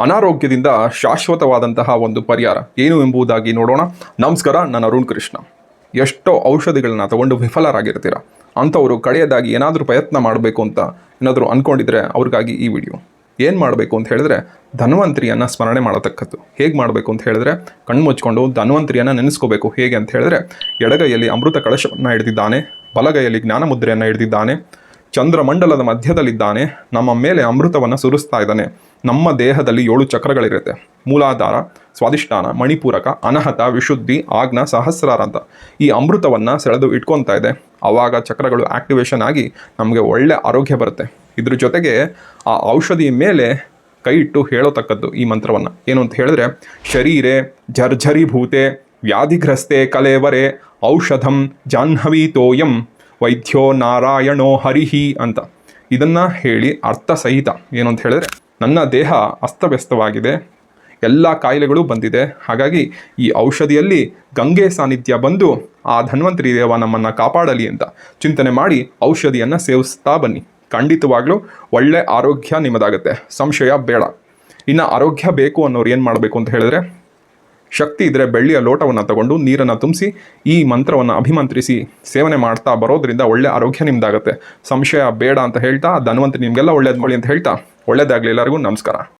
ಅನಾರೋಗ್ಯದಿಂದ ಶಾಶ್ವತವಾದಂತಹ ಒಂದು ಪರಿಹಾರ. ಏನು ಎಂಬುದಾಗಿ ನೋಡೋಣ. ನಮಸ್ಕಾರ, ನಾನು ಅರುಣ್ ಕೃಷ್ಣ. ಎಷ್ಟೋ ಔಷಧಿಗಳನ್ನ ತಗೊಂಡು ವಿಫಲರಾಗಿರ್ತೀರ? ಅಂಥವರು ಕಡೆಯದಾಗಿ ಏನಾದರೂ ಪ್ರಯತ್ನ ಮಾಡಬೇಕು ಅಂತ ಏನಾದರೂ ಅಂದ್ಕೊಂಡಿದ್ರೆ ಅವ್ರಿಗಾಗಿ ಈ ವಿಡಿಯೋ. ಏನು ಮಾಡಬೇಕು ಅಂತ ಹೇಳಿದ್ರೆ, ಧನ್ವಂತರಿಯನ್ನು ಸ್ಮರಣೆ ಮಾಡತಕ್ಕದ್ದು. ಹೇಗೆ ಮಾಡಬೇಕು ಅಂತ ಹೇಳಿದ್ರೆ ಕಣ್ಣು ಮುಚ್ಕೊಂಡು ಧನ್ವಂತರಿಯನ್ನು ನೆನೆಸ್ಕೋಬೇಕು. ಹೇಗೆ ಅಂತ ಹೇಳಿದ್ರೆ, ಎಡಗೈಯಲ್ಲಿ ಅಮೃತ ಕಳಶವನ್ನು ಹಿಡಿದಿದ್ದಾನೆ, ಬಲಗೈಯಲ್ಲಿ ಜ್ಞಾನ ಮುದ್ರೆಯನ್ನು ಹಿಡಿದಿದ್ದಾನೆ ಚಂದ್ರಮಂಡಲದ ಮಧ್ಯದಲ್ಲಿದ್ದಾನೆ. ನಮ್ಮ ಮೇಲೆ ಅಮೃತವನ್ನು ಸುರಿಸ್ತಾ ಇದ್ದಾನೆ. ನಮ್ಮ ದೇಹದಲ್ಲಿ ಏಳು ಚಕ್ರಗಳಿರುತ್ತೆ. ಮೂಲಾಧಾರ ಸ್ವಾದಿಷ್ಠಾನ ಮಣಿಪೂರಕ, ಅನಹತ, ವಿಶುದ್ಧಿ, ಆಜ್ಞಾ ಸಹಸ್ರಾರ ಅಂತ ಈ ಅಮೃತವನ್ನು ಸೆಳೆದು ಇಟ್ಕೊತಾ ಇದೆ. ಆವಾಗ ಚಕ್ರಗಳು ಆಕ್ಟಿವೇಷನ್ ಆಗಿ ನಮಗೆ ಒಳ್ಳೆ ಆರೋಗ್ಯ ಬರುತ್ತೆ. ಇದ್ರ ಜೊತೆಗೆ ಆ ಔಷಧಿ ಮೇಲೆ ಕೈ ಇಟ್ಟು ಹೇಳೋತಕ್ಕದ್ದು ಈ ಮಂತ್ರವನ್ನು. ಏನು ಅಂತ ಹೇಳಿದ್ರೆ, ಶರೀರೆ ಜರ್ಜರಿಭೂತೆ ವ್ಯಾಧಿಗ್ರಸ್ತೆ ಕಲೇವರೆ ಔಷಧಂ ಜಾಹ್ನವಿ ತೋಯಂ ವೈದ್ಯೋ ನಾರಾಯಣೋ ಹರಿಹಿ ಅಂತ. ಇದನ್ನ ಹೇಳಿ ಅರ್ಥ ಸಹಿತ. ಏನು ಅಂತ ಹೇಳಿದ್ರೆ, ನನ್ನ ದೇಹ ಅಸ್ತವ್ಯಸ್ತವಾಗಿದೆ, ಎಲ್ಲ ಕಾಯಿಲೆಗಳು ಬಂದಿದೆ. ಹಾಗಾಗಿ ಈ ಔಷಧಿಯಲ್ಲಿ ಗಂಗೆ ಸಾನ್ನಿಧ್ಯ ಬಂದು ಆ ಧನ್ವಂತರಿ ದೇವ ನಮ್ಮನ್ನು ಕಾಪಾಡಲಿ ಅಂತ ಚಿಂತನೆ ಮಾಡಿ ಔಷಧಿಯನ್ನು ಸೇವಿಸ್ತಾ ಬನ್ನಿ. ಖಂಡಿತವಾಗ್ಲೂ ಒಳ್ಳೆ ಆರೋಗ್ಯ ನಿಮ್ಮದಾಗುತ್ತೆ. ಸಂಶಯ ಬೇಡ. ಇನ್ನು ಆರೋಗ್ಯ ಬೇಕು ಅನ್ನೋರು ಏನು ಮಾಡಬೇಕು ಅಂತ ಹೇಳಿದ್ರೆ ಶಕ್ತಿ ಇದ್ದರೆ ಬೆಳ್ಳಿಯ ಲೋಟವನ್ನು ತಗೊಂಡು ನೀರನ್ನು ತುಂಬಿಸಿ, ಈ ಮಂತ್ರವನ್ನು ಅಭಿಮಂತ್ರಿಸಿ ಸೇವನೆ ಮಾಡ್ತಾ ಬರೋದ್ರಿಂದ ಒಳ್ಳೆ ಆರೋಗ್ಯ ನಿಮ್ದಾಗುತ್ತೆ. ಸಂಶಯ ಬೇಡ ಅಂತ ಹೇಳ್ತಾ, ಧನ್ವಂತರಿ ನಿಮಗೆಲ್ಲ ಒಳ್ಳೇದು ಮಾಡಿ ಅಂತ ಹೇಳ್ತಾ, ಒಳ್ಳೇದಾಗಲಿ ಎಲ್ಲರಿಗೂ ನಮಸ್ಕಾರ.